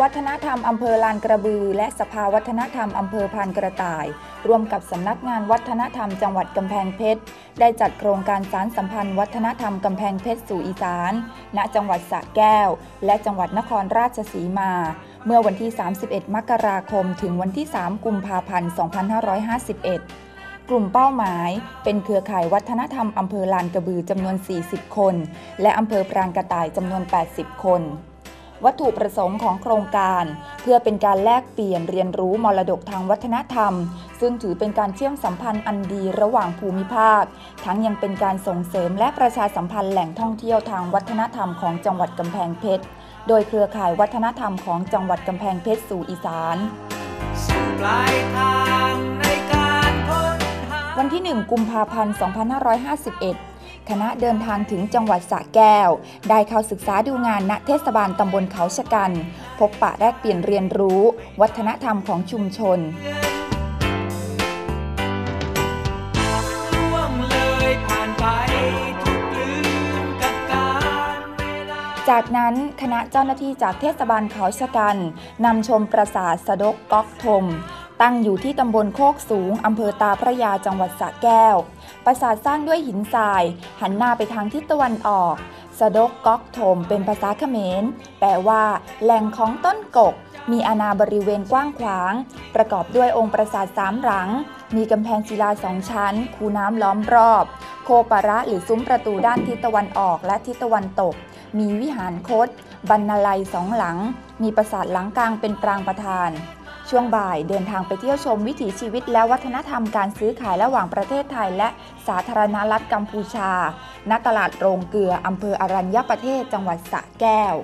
วัฒนธรรมอำเภอลานกระบือ และสภาวัฒนธรรมอำเภอพานกระต่าย ร่วมกับสำนักงานวัฒนธรรมจังหวัดกำแพงเพชร ได้จัดโครงการสารสัมพันธ์วัฒนธรรมกำแพงเพชรสู่อีสาน ณ จังหวัดสระแก้ว และจังหวัดนครราชสีมา เมื่อวันที่ 31 มกราคม ถึงวันที่ 3 กุมภาพันธ์ 2551กลุ่มเป้าหมายเป็นเครือข่ายวัฒนธรรมอำเภอลานกระบือจำนวน 40 คน และอำเภอพรานกระต่ายจำนวน 80 คน วัตถุประสงค์ของโครงการ เพื่อเป็นการแลกเปลี่ยนเรียนรู้มรดกทางวัฒนธรรม ซึ่งถือเป็นการเชื่อมสัมพันธ์อันดีระหว่างภูมิภาค ทั้งยังเป็นการส่งเสริมและประชาสัมพันธ์แหล่งท่องเที่ยวทางวัฒนธรรมของจังหวัดกำแพงเพชร โดยเครือข่ายวัฒนธรรมของจังหวัดกำแพงเพชรสู่อีสานวันที่ 1 กุมภาพันธ์ 2551 คณะเดินทางถึงจังหวัดสระแก้ว ได้เข้าศึกษาดูงานณเทศบาลตำบลเขาชะกัน พบปะแลกเปลี่ยนเรียนรู้ วัฒนธรรมของชุมชนจากนั้นคณะเจ้าหน้าที่จากเทศบาลเขาชะกันนำชมปราสาทสะดกก๊อกทม ตั้งอยู่ที่ตำบลโคกสูง อำเภอตาพระยาจังหวัดสระแก้ว ปราสาทสร้างด้วยหินทราย หันหน้าไปทางทิศตะวันออกสะดกก๊อกโถมเป็นภาษาเขมร แปลว่า แหล่งของต้นกก มีอาณาบริเวณกว้างขวาง ประกอบด้วยองค์ปราสาทสามหลัง มีกำแพงศิลาสองชั้น คูน้ำล้อมรอบ โคปาระหรือซุ้มประตูด้านทิศตะวันออกและทิศตะวันตก มีวิหารคดบรรณาลัยสองหลัง มีปราสาทหลังกลางเป็นปรางประธาน ช่วงบ่ายเดินทางไปเที่ยวชมวิถีชีวิตและวัฒนธรรมการซื้อขายระหว่างประเทศไทย และสาธารณรัฐกัมพูชา ณ ตลาดโรงเกลือ อำเภออรัญญประเทศ จังหวัดสระแก้ว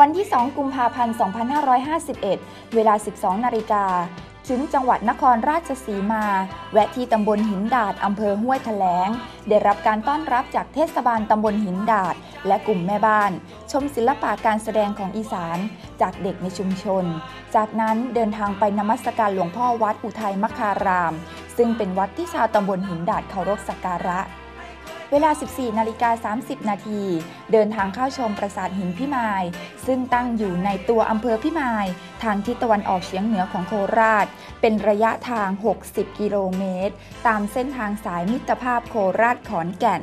วันที่ 2 กุมภาพันธ์ 2551 เวลา 12 นาฬิกา ถึงจังหวัดนครราชสีมา แวะที่ตำบลหินดาดอำเภอห้วยแถลง ได้รับการต้อนรับจากเทศบาลตำบลหินดาด และกลุ่มแม่บ้าน ชมศิลปะการแสดงของอีสาน จากเด็กในชุมชน จากนั้นเดินทางไปนมัสการหลวงพ่อวัดอุทัยมคาราม ซึ่งเป็นวัดที่ชาวตำบลหินดาดเคารพสักการะ เวลา 14 นาฬิกา 30 นาที เดินทางเข้าชมปราสาทหินพิมาย ซึ่งตั้งอยู่ในตัวอำเภอพิมาย ทางทิศตะวันออกเฉียงเหนือของโคราช เป็นระยะทาง 60 กิโลเมตร ตามเส้นทางสายมิตรภาพโคราชขอนแก่น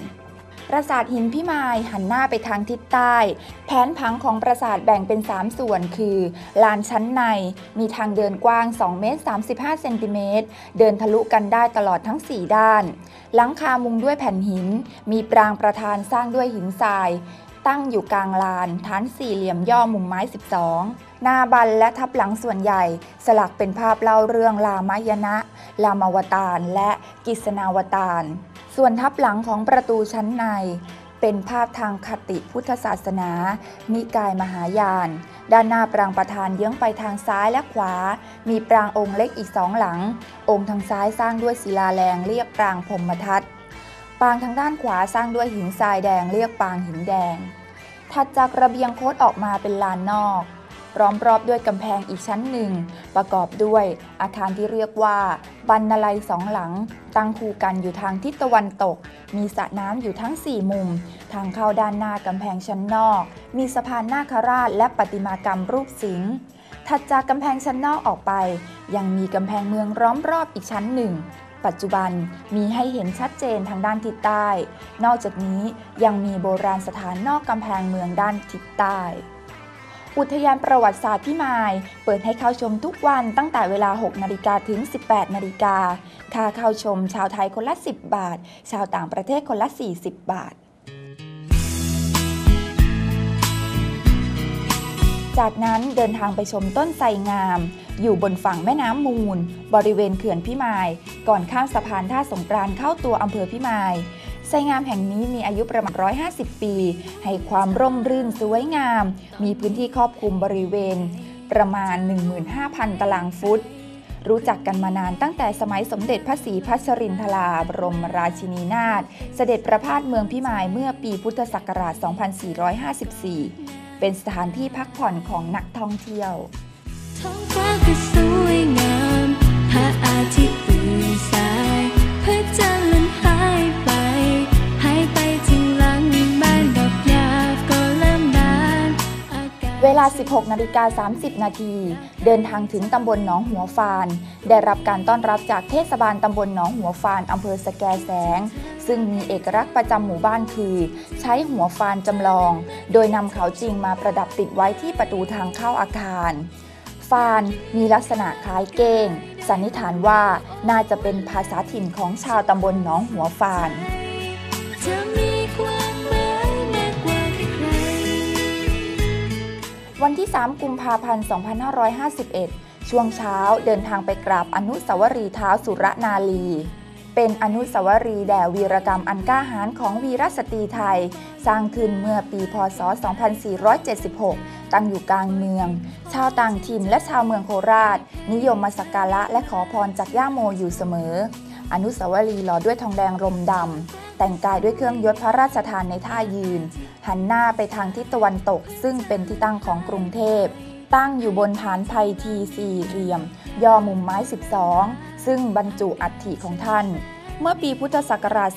ปราสาทหินพิมายหันหน้าไปทางทิศใต้ แผนผังของปราสาทแบ่งเป็น 3 ส่วนคือ ลานชั้นใน มีทางเดินกว้าง 2 เมตร 35 เซนติเมตร เดินทะลุกันได้ตลอดทั้ง 4 ด้าน หลังคามุงด้วยแผ่นหิน มีปรางประธานสร้างด้วยหินทราย ตั้งอยู่กลางลานฐานสี่เหลี่ยมย่อมุมไม้ 12 หน้าบันและทับหลังส่วนใหญ่ สลักเป็นภาพเล่าเรื่องลามายณะลามาวตารและกิษณาวตาร ส่วนทับหลังของประตูชั้นใน เป็นภาพทางคติพุทธศาสนา นิกายมหายาน ด้านหน้าปรางประธานเยื้องไปทางซ้ายและขวา มีปรางองค์เล็กอีกสองหลัง องค์ทางซ้ายสร้างด้วยศิลาแรงเรียกปรางพรมทัศน์ปางทางด้านขวาสร้างด้วยหินทรายแดงเรียกปางหินแดง ถัดจากระเบียงโคดออกมาเป็นลานนอกล้อมรอบด้วยกำแพงอีกชั้นหนึ่ง ประกอบด้วยอาคารที่เรียกว่าบรรณาลัยสองหลัง ตั้งคู่กันอยู่ทางทิศตะวันตก มีสระน้ำอยู่ทั้ง 4 มุม ทางเข้าด้านหน้ากำแพงชั้นนอก มีสะพานนาคราชและปฏิมากรรมรูปสิงห์ถัดจากกำแพงชั้นนอกออกไป ยังมีกำแพงเมืองล้อมรอบอีกชั้นหนึ่ง ปัจจุบันมีให้เห็นชัดเจนทางด้านทิศใต้ นอกจากนี้ยังมีโบราณสถานนอกกำแพงเมืองด้านทิศใต้อุทยานประวัติศาสตร์พิมาย เปิดให้เข้าชมทุกวันตั้งแต่เวลา 6 นาฬิกาถึง 18 นาฬิกา ค่าเข้าชมชาวไทยคนละ 10 บาท ชาวต่างประเทศคนละ 40 บาท จากนั้นเดินทางไปชมต้นไทรงาม อยู่บนฝั่งแม่น้ำมูล บริเวณเขื่อนพิมาย ก่อนข้ามสะพานท่าสงกรานเข้าตัวอำเภอพิมายไซงามแห่งนี้มีอายุประมาณ 150 ปี ให้ความร่มรื่นสวยงาม มีพื้นที่ครอบคลุมบริเวณ ประมาณ 15,000 ตารางฟุต รู้จักกันมานานตั้งแต่สมัยสมเด็จพระศรีพัชรินทราบรมราชินีนาถเสด็จประพาสเมืองพิมายเมื่อปีพุทธศักราช 2454 เป็นสถานที่พักผ่อนของนักท่องเที่ยว เวลา 16 นาฬิกา 30 นาที เดินทางถึงตำบลหนองหัวฟาน ได้รับการต้อนรับจากเทศบาลตำบลหนองหัวฟานอำเภอสแกแสง ซึ่งมีเอกลักษณ์ประจำหมู่บ้านคือ ใช้หัวฟานจำลอง โดยนำเขาจริงมาประดับติดไว้ที่ประตูทางเข้าอาคาร ฟานมีลักษณะคล้ายเก้ง สันนิษฐานว่าน่าจะเป็นภาษาถิ่นของชาวตำบลหนองหัวฟานวันที่ 3 กุมภาพันธ์ 2551 ช่วงเช้าเดินทางไปกราบอนุสาวรีย์เท้าสุรนารี เป็นอนุสาวรีย์แด่วีรกรรมอันกล้าหาญของวีรสตรีไทย สร้างขึ้นเมื่อปีพศ 2476 ตั้งอยู่กลางเมือง ชาวต่างถิ่นและชาวเมืองโคราช นิยมมาสักการะและขอพรจากย่าโมอยู่เสมอ อนุสาวรีย์หล่อด้วยทองแดงรมดำ แต่งกายด้วยเครื่องยศพระราชทานในท่ายืน หันหน้าไปทางทิศตะวันตก ซึ่งเป็นที่ตั้งของกรุงเทพ ตั้งอยู่บนฐานไพทีสี่เหลี่ยม ย่อมุมไม้ 12 ซึ่งบรรจุอัฐิของท่าน เมื่อปีพุทธศักราช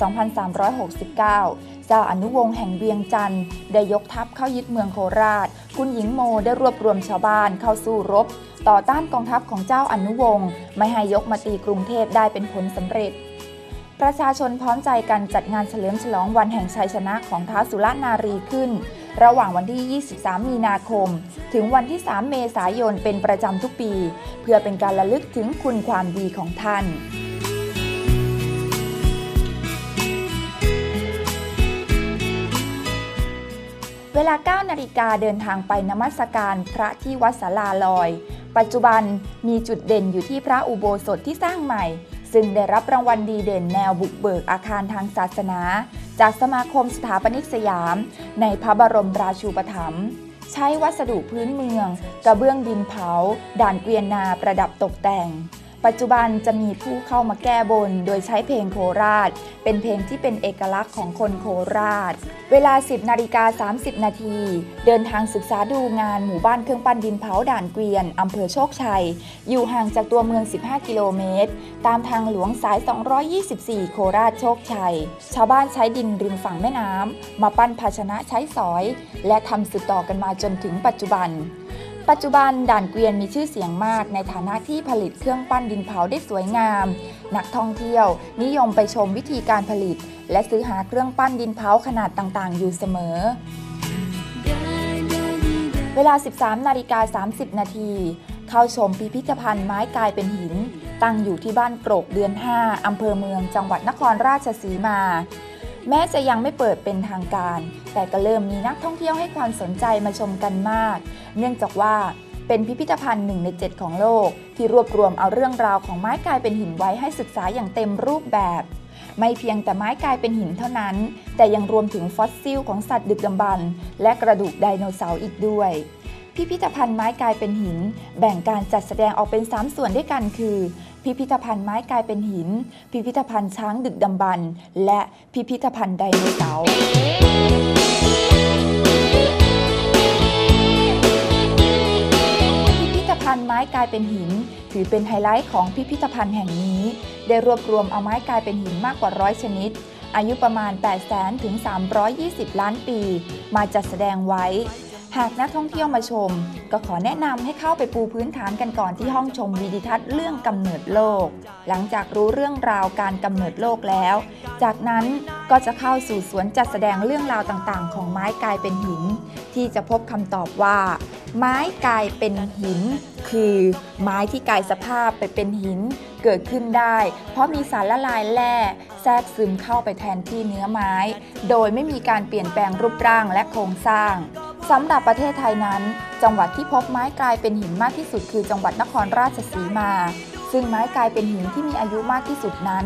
2369 เจ้าอนุวงศ์แห่งเวียงจันทร์ได้ยกทัพเข้ายึดเมืองโคราช คุณหญิงโมได้รวบรวมชาวบ้านเข้าสู้รบ ต่อต้านกองทัพของเจ้าอนุวงศ์ไม่ให้ยกมาตีกรุงเทพได้เป็นผลสำเร็จ ประชาชนพร้อมใจกันจัดงานเฉลิมฉลองวันแห่งชัยชนะของท้าวสุรนารีขึ้น ระหว่างวันที่ 23 มีนาคม ถึงวันที่ 3 เมษายนเป็นประจำทุกปี เพื่อเป็นการระลึกถึงคุณความดีของท่าน เวลา 9 นาฬิกาเดินทางไปนมัสการพระที่วัดสาลาลอย ปัจจุบันมีจุดเด่นอยู่ที่พระอุโบสถที่สร้างใหม่ ซึ่งได้รับรางวัลดีเด่นแนวบุกเบิกอาคารทางศาสนา จากสมาคมสถาปนิกสยาม ในพระบรมราชูปถัมภ์ใช้วัสดุพื้นเมือง กระเบื้องดินเผา ด่านเกวียนนาประดับตกแต่ง ปัจจุบันจะมีผู้เข้ามาแก้บน โดยใช้เพลงโคราช เป็นเพลงที่เป็นเอกลักษณ์ของคนโคราช เวลา 10นาฬิกา30 นาที เดินทางศึกษาดูงานหมู่บ้านเครื่องปั้นดินเผาด่านเกวียนอำเภอโชคชัย อยู่ห่างจากตัวเมือง 15 กิโลเมตร ตามทางหลวงสาย 224 โคราชโชคชัย ชาวบ้านใช้ดินริมฝั่งแม่น้ำมาปั้นภาชนะใช้สอย และทำสืบต่อกันมาจนถึงปัจจุบัน ปัจจุบันด่านเกวียนมีชื่อเสียงมากในฐานะที่ผลิตเครื่องปั้นดินเผาได้สวยงาม นักท่องเที่ยว นิยมไปชมวิธีการผลิต และซื้อหาเครื่องปั้นดินเผาขนาดต่างๆ อยู่เสมอ เวลา 13 นาฬิกา 30 นาทีเข้าชมพิพิธภัณฑ์ไม้กลายเป็นหิน ตั้งอยู่ที่บ้านโกรกเดือน 5 อำเภอเมืองจังหวัดนครราชสีมา แม้จะยังไม่เปิดเป็นทางการ แต่ก็เริ่มมีนักท่องเที่ยวให้ความสนใจมาชมกันมาก เนื่องจากว่าเป็นพิพิธภัณฑ์หนึ่งในเจ็ดของโลก ที่รวบรวมเอาเรื่องราวของไม้กลายเป็นหินไว้ให้ศึกษาอย่างเต็มรูปแบบ ไม่เพียงแต่ไม้กลายเป็นหินเท่านั้น แต่ยังรวมถึงฟอสซิลของสัตว์ดึกดำบรรพ์และกระดูกไดโนเสาร์อีกด้วยพิพิธภัณฑ์ไม้กลายเป็นหิน แบ่งการจัดแสดงออกเป็น 3 ส่วนด้วยกันคือ พิพิธภัณฑ์ไม้กลายเป็นหิน พิพิธภัณฑ์ช้างดึกดำบรรพ์และพิพิธภัณฑ์ไดโนเสาร์พิพิธภัณฑ์ไม้กลายเป็นหิน ถือเป็นไฮไลท์ของพิพิธภัณฑ์แห่งนี้ ได้รวบรวมเอาไม้กลายเป็นหินมากกว่าร้อยชนิด อายุประมาณ 8 0 0แสนถึง 320 ล้านปี มาจัดแสดงไว้ หากนักท่องเที่ยวมาชม ก็ขอแนะนำให้เข้าไปปูพื้นฐานกันก่อนที่ห้องชมวิดิทัศน์เรื่องกำเนิดโลก หลังจากรู้เรื่องราวการกำเนิดโลกแล้ว จากนั้นก็จะเข้าสู่สวนจัดแสดงเรื่องราวต่างๆ ของไม้กลายเป็นหิน ที่จะพบคำตอบว่า ไม้กลายเป็นหิน คือไม้ที่กลายสภาพไปเป็นหินเกิดขึ้นได้ เพราะมีสารละลายแร่แทรกซึมเข้าไปแทนที่เนื้อไม้ โดยไม่มีการเปลี่ยนแปลงรูปร่างและโครงสร้าง สำหรับประเทศไทยนั้น จังหวัดที่พบไม้กลายเป็นหินมากที่สุดคือจังหวัดนครราชสีมา ซึ่งไม้กลายเป็นหินที่มีอายุมากที่สุดนั้น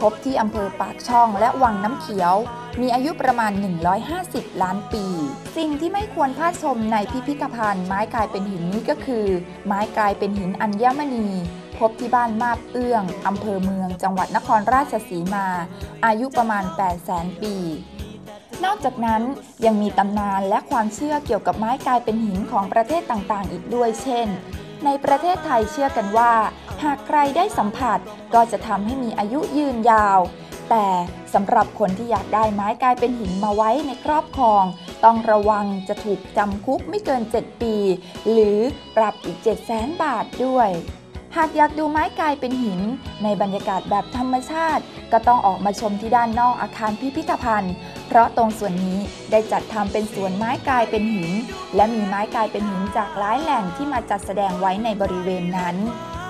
พบที่อำเภอปากช่องและวังน้ำเขียว มีอายุประมาณ 150 ล้านปี สิ่งที่ไม่ควรพลาดชมในพิพิธภัณฑ์ไม้กลายเป็นหินนี้ก็คือ ไม้กลายเป็นหินอัญมณี พบที่บ้านมาบเอื้องอำเภอเมือง จังหวัดนครราชสีมา อายุประมาณ 8 0 0 0 0 0 ปี นอกจากนั้นยังมีตำนานและความเชื่อเกี่ยวกับไม้กลายเป็นหินของประเทศต่างๆ อีกด้วยเช่น ในประเทศไทยเชื่อกันว่า หากใครได้สัมผัสก็จะทำให้มีอายุยืนยาว แต่สำหรับคนที่อยากได้ไม้กลายเป็นหินมาไว้ในครอบครอง ต้องระวังจะถูกจำคุกไม่เกิน 7 ปี หรือปรับอีก 7 0 0 0 0 0 บาทด้วยหากอยากดูไม้กลายเป็นหิน ในบรรยากาศแบบธรรมชาติ ก็ต้องออกมาชมที่ด้านนอกอาคารพิพิธภัณฑ์ เพราะตรงส่วนนี้ได้จัดทำเป็นสวนไม้กลายเป็นหิน และมีไม้กลายเป็นหินจากหลายแหล่งที่มาจัดแสดงไว้ในบริเวณนั้น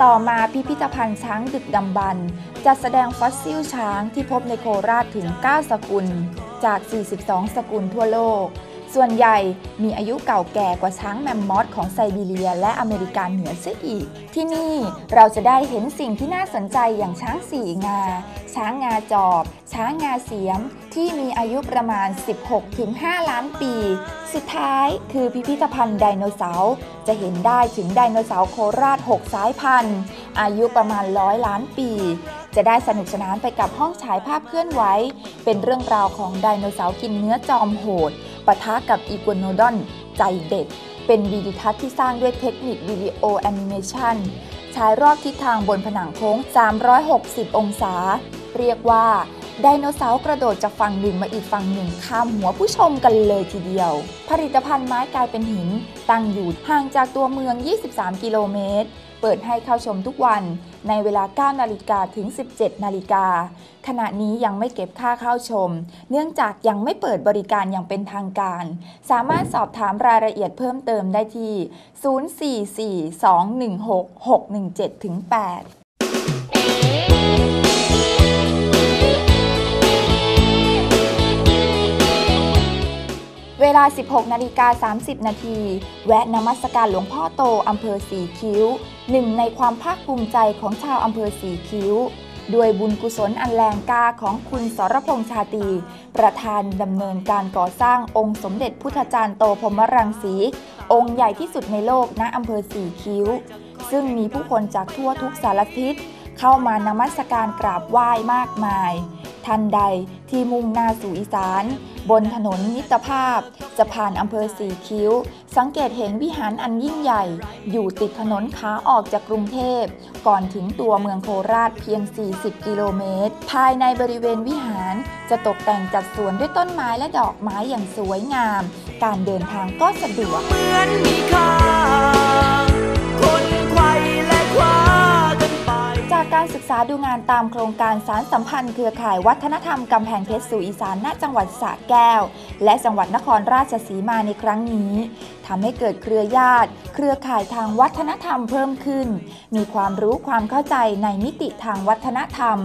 ต่อมาพิพิธภัณฑ์ช้างดึกดำบรรจัดแสดงฟอสซิลช้างที่พบในโคราชถึง 9 สกุล จาก 42 สกุลทั่วโลก ส่วนใหญ่มีอายุเก่าแก่กว่าช้างแมมมอธของไซบีเรีย และอเมริกาเหนือเสียอีก ที่นี่เราจะได้เห็นสิ่งที่น่าสนใจอย่างช้างสี่งา ช้างงาจอบ ช้างงาเสียม ที่มีอายุประมาณ 16-5 ล้านปี สุดท้ายคือพิพิธภัณฑ์ไดโนเสาร์จะเห็นได้ถึงไดโนเสาร์โคราช 6 สายพันธุ์ อายุประมาณร้อยล้านปีจะได้สนุกสนานไปกับห้องฉายภาพเคลื่อนไหว เป็นเรื่องราวของไดโนเสาร์กินเนื้อจอมโหด ปะทะกับอีกัวโนดอนใจเด็ด เป็นวีดิทัศน์ที่สร้างด้วยเทคนิควิดีโอแอนิเมชันฉายรอบทิศทางบนผนังโค้ง 360 องศา เรียกว่าไดโนเสาร์กระโดดจากฝั่งหนึ่งมาอีกฝั่งหนึ่งข้ามหัวผู้ชมกันเลยทีเดียว ผลิตภัณฑ์ไม้กลายเป็นหิน ตั้งอยู่ห่างจากตัวเมือง 23 กิโลเมตร เปิดให้เข้าชมทุกวันในเวลา 9 นาฬิกาถึง 17 นาฬิกา ขณะนี้ยังไม่เก็บค่าเข้าชม เนื่องจากยังไม่เปิดบริการอย่างเป็นทางการ สามารถสอบถามรายละเอียดเพิ่มเติมได้ที่ 044-216-617-8 เวลา 16 นาฬิกา 30 นาที แวะนมัสการหลวงพ่อโตอำเภอสีคิ้ว หนึ่งในความภาคภูมิใจของชาวอำเภอสีคิ้ว ด้วยบุญกุศลอันแรงกล้าของคุณสรพงษ์ชาตี ประธานดำเนินการก่อสร้างองค์สมเด็จพุทธจารย์โตพรหมรังสี องค์ใหญ่ที่สุดในโลกณอำเภอสีคิ้ว ซึ่งมีผู้คนจากทั่วทุกสารทิศเข้ามานมัสการกราบไหว้มากมาย ทันใดที่มุ่งหน้าสู่อีสาน บนถนนมิตรภาพ จะผ่านอำเภอสีคิ้ว สังเกตเห็นวิหารอันยิ่งใหญ่ อยู่ติดถนนขาออกจากกรุงเทพ ก่อนถึงตัวเมืองโคราชเพียง 40 กิโลเมตร ภายในบริเวณวิหารจะตกแต่งจัดสวนด้วยต้นไม้และดอกไม้อย่างสวยงาม การเดินทางก็สะดวกเหมือนมีค่า จากการศึกษาดูงานตามโครงการสารสัมพันธ์เครือข่ายวัฒนธรรมกำแพงเพชรสู่อีสานณจังหวัดสระแก้ว และจังหวัดนครราชสีมาในครั้งนี้ทำให้เกิดเครือญาติ เครือข่ายทางวัฒนธรรมเพิ่มขึ้น มีความรู้ความเข้าใจในมิติทางวัฒนธรรม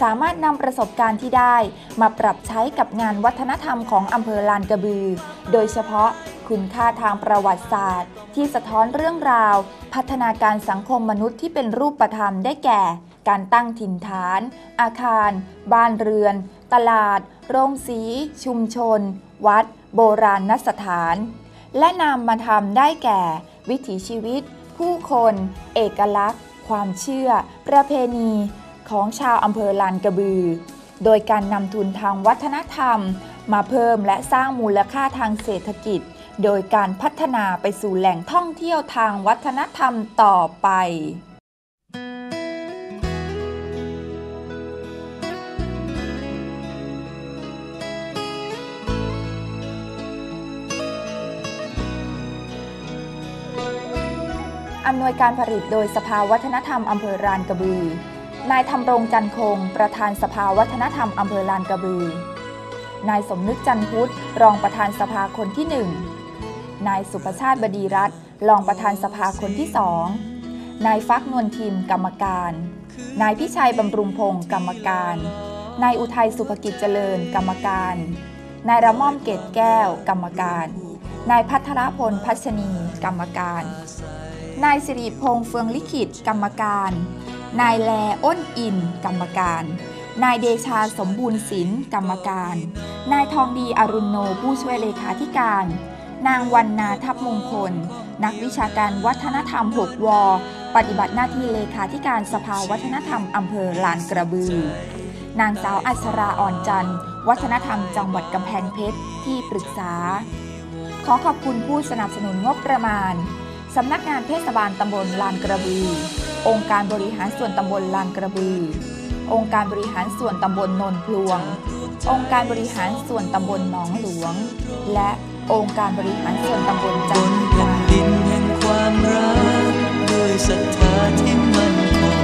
สามารถนำประสบการณ์ที่ได้ มาปรับใช้กับงานวัฒนธรรมของอำเภอลานกระบือ โดยเฉพาะ คุณค่าทางประวัติศาสตร์ ที่สะท้อนเรื่องราว พัฒนาการสังคมมนุษย์ที่เป็นรูปธรรมได้แก่ การตั้งถิ่นฐาน อาคาร บ้านเรือน ตลาด โรงสี ชุมชน วัด โบราณนสถาน และนำมาทำได้แก่ วิถีชีวิต ผู้คน เอกลักษณ์ ความเชื่อ ประเพณี ของชาวอำเภอลานกระบือ โดยการนำทุนทางวัฒนธรรม มาเพิ่มและสร้างมูลค่าทางเศรษฐกิจ โดยการพัฒนาไปสู่แหล่งท่องเที่ยวทางวัฒนธรรมต่อไปอำนวยการผลิตโดยสภาวัฒนธรรมอำเภอลานกระบือ นายธำรงจันคง ประธานสภาวัฒนธรรมอำเภอลานกระบือ นายสมนึกจันพุทธรองประธานสภาคนที่หนึ่ง นายสุภชาติบดีรัตน์รองประธานสภาคนที่สองนายฟักนวลทิมกรรมการ นายพิชัยบำรุงพงศ์กรรมการ นายอุทัยสุภกิจเจริญกรรมการ นายระม่อมเกตแก้วกรรมการ นายพัทรพลพัชนีกรรมการ นายสิริพงษ์เฟืองลิขิตกรรมการ นายแลอ้นอินกรรมการ นายเดชาสมบูรณ์ศิลป์กรรมการ นายทองดีอรุณโนผู้ช่วยเลขาธิการ นางวันนาทัพมงคล นักวิชาการวัฒนธรรม 6 ว ปฏิบัติหน้าที่เลขาธิการสภาวัฒนธรรมอำเภอลานกระบือ นางสาวอัชราอ่อนจันทร์ วัฒนธรรมจังหวัดกำแพงเพชรที่ปรึกษา ขอขอบคุณผู้สนับสนุนงบประมาณสำนักงานเทศบาลตำบลลานกระบือ องค์การบริหารส่วนตำบลลานกระบือ องค์การบริหารส่วนตำบลนนพลวง องค์การบริหารส่วนตำบลหนองหลวง และ องค์การบริหารส่วนตำบลจันทร์นดินแห่งความรักด้วยศรัทธาที่มันคง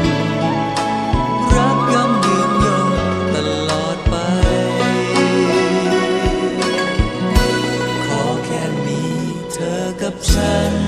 รักย่อมยืนยงตลอดไป ขอแค่มีเธอกับฉัน